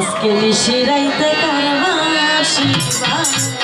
আজকে নিশিরাইতে কারবাসি কলবে